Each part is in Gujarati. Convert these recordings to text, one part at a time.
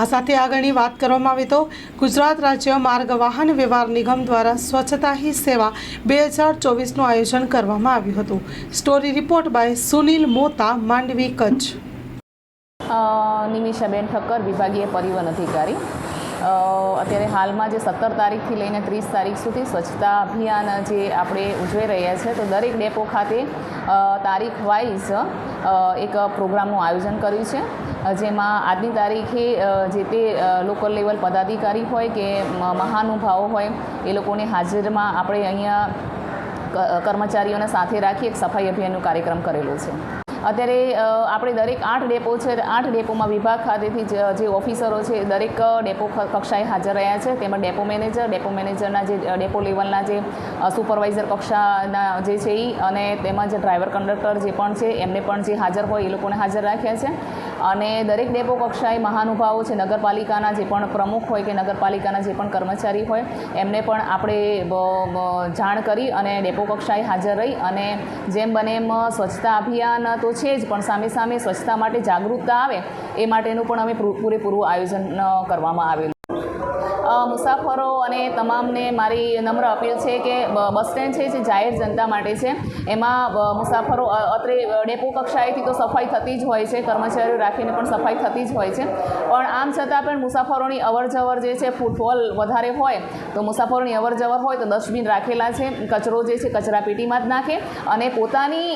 આ સાથે આગળની વાત કરવામાં આવે તો ગુજરાત રાજ્ય માર્ગ વાહન વ્યવહાર નિગમ દ્વારા સ્વચ્છતા હી સેવા બે હજાર ચોવીસનું આયોજન કરવામાં આવ્યું હતું. Story report by Sunil Mota, Mandvi Kutch. નિમિષાબેન ઠક્કર, વિભાગીય પરિવહન અધિકારી. અત્યારે હાલમાં જે સત્તર તારીખથી લઈને ત્રીસ તારીખ સુધી સ્વચ્છતા અભિયાન જે આપણે ઉજવી રહ્યા છે, તો દરેક ડેપો ખાતે તારીખ વાઇઝ એક પ્રોગ્રામનું આયોજન કર્યું છે. જેમાં આજની તારીખે જે તે લોકલ લેવલ પદાધિકારી હોય કે મહાનુભાવો હોય, એ લોકોની હાજરીમાં આપણે અહીંયા કર્મચારીઓને સાથે રાખી એક સફાઈ અભિયાનનો કાર્યક્રમ કરેલો છે. અત્યારે આપણે દરેક આઠ ડેપો છે આઠ ડેપોમાં વિભાગ ખાતેથી જે ઓફિસરો છે દરેક ડેપો કક્ષાએ હાજર રહ્યા છે. તેમાં ડેપો મેનેજર, ડેપો મેનેજરના જે ડેપો લેવલના જે સુપરવાઇઝર કક્ષાના જે છે એ અને તેમાં જે ડ્રાઈવર કંડક્ટર જે પણ છે, એમને પણ જે હાજર હોય એ લોકોને હાજર રાખ્યા છે. અને દરેક ડેપો કક્ષાએ મહાનુભાવો છે. નગરપાલિકાના જે પણ પ્રમુખ હોય કે નગરપાલિકાના જે પણ કર્મચારી હોય, એમને પણ આપણે જાણ કરી અને ડેપો કક્ષાએ હાજર રહી અને જેમ બને એમ સ્વચ્છતા અભિયાન તો છે જ, પણ સામે સામે સ્વચ્છતા માટે જાગૃતતા આવે, એ માટેનું પણ અમે પૂરેપૂરું આયોજન કરવામાં આવેલું મુસાફરો અને તમામને મારી નમ્ર અપીલ છે કે બસ સ્ટેન્ડ છે જે જાહેર જનતા માટે છે, એમાં મુસાફરો અત્રે ડેપો કક્ષાએથી તો સફાઈ થતી જ હોય છે, કર્મચારીઓ રાખીને પણ સફાઈ થતી જ હોય છે. પણ આમ છતાં પણ મુસાફરોની અવર જવર જે છે, ફૂટફોલ વધારે હોય, તો મુસાફરોની અવર જવર હોય તો ડસ્ટબિન રાખેલા છે, કચરો જે છે, કચરાપેટીમાં જ નાખે અને પોતાની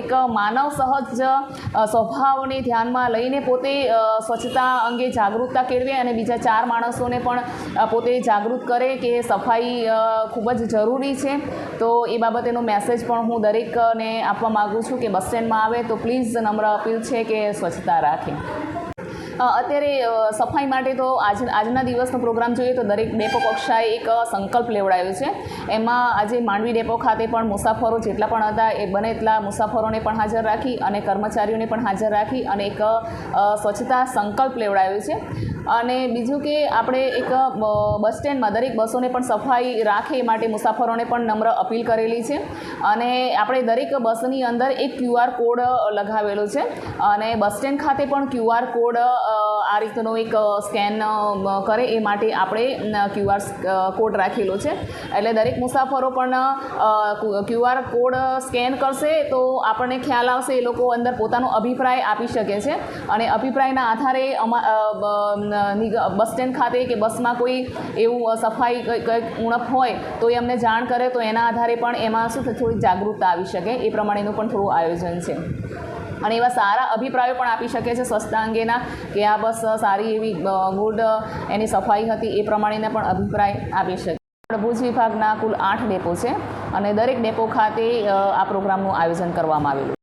એક માનવ સહજ સ્વભાવને ધ્યાનમાં લઈને પોતે સ્વચ્છતા અંગે જાગૃતતા કેળવે અને બીજા ચાર માણસોને પણ પોતે જાગૃત કરે કે સફાઈ ખૂબ જ જરૂરી છે. તો એ બાબતેનો મેસેજ પણ હું દરેકને આપવા માગું છું કે બસ સ્ટેન્ડમાં આવે તો પ્લીઝ નમ્ર અપીલ છે કે સ્વચ્છતા રાખે. અત્યારે સફાઈ માટે તો આજ, આજના દિવસનો પ્રોગ્રામ જોઈએ તો દરેક ડેપો કક્ષાએ એક સંકલ્પ લેવડાયો છે. એમાં આજે માંડવી ડેપો ખાતે પણ મુસાફરો જેટલા પણ હતા એ બને એટલા મુસાફરોને પણ હાજર રાખી અને કર્મચારીઓને પણ હાજર રાખી અને એક સ્વચ્છતા સંકલ્પ લેવડાયો છે. અને બીજું કે આપણે એક બસ સ્ટેન્ડમાં દરેક બસોને પણ સફાઈ રાખે એ માટે મુસાફરોને પણ નમ્ર અપીલ કરેલી છે. અને આપણે દરેક બસની અંદર એક ક્યુઆર કોડ લગાવેલો છે. અને બસ સ્ટેન્ડ ખાતે પણ ક્યુઆર કોડ આ રીતનો એક સ્કેન કરે એ માટે આપણે ક્યુઆર કોડ રાખેલો છે. એટલે દરેક મુસાફરો પણ ક્યુઆર કોડ સ્કેન કરશે તો આપણને ખ્યાલ આવશે એ લોકો અંદર પોતાનો અભિપ્રાય આપી શકે છે. અને અભિપ્રાયના આધારે અમા બસ સ્ટેન્ડ ખાતે કે બસમાં કોઈ એવું સફાઈ કંઈ- કંઈક ઉણપ હોય તો એ અમને જાણ કરે તો એના આધારે પણ એમાં શું થાય, થોડી જાગૃતતા આવી શકે. એ પ્રમાણેનું પણ થોડું આયોજન છે. અને એવા સારા અભિપ્રાયો પણ આપી શકે છે સ્વચ્છતા અંગેના કે આ બસ સારી એવી ગુડ એની સફાઈ હતી એ પ્રમાણેના પણ અભિપ્રાય આપી શકે. ભુજ વિભાગના કુલ આઠ ડેપો છે અને દરેક ડેપો ખાતે આ પ્રોગ્રામનું આયોજન કરવામાં આવેલું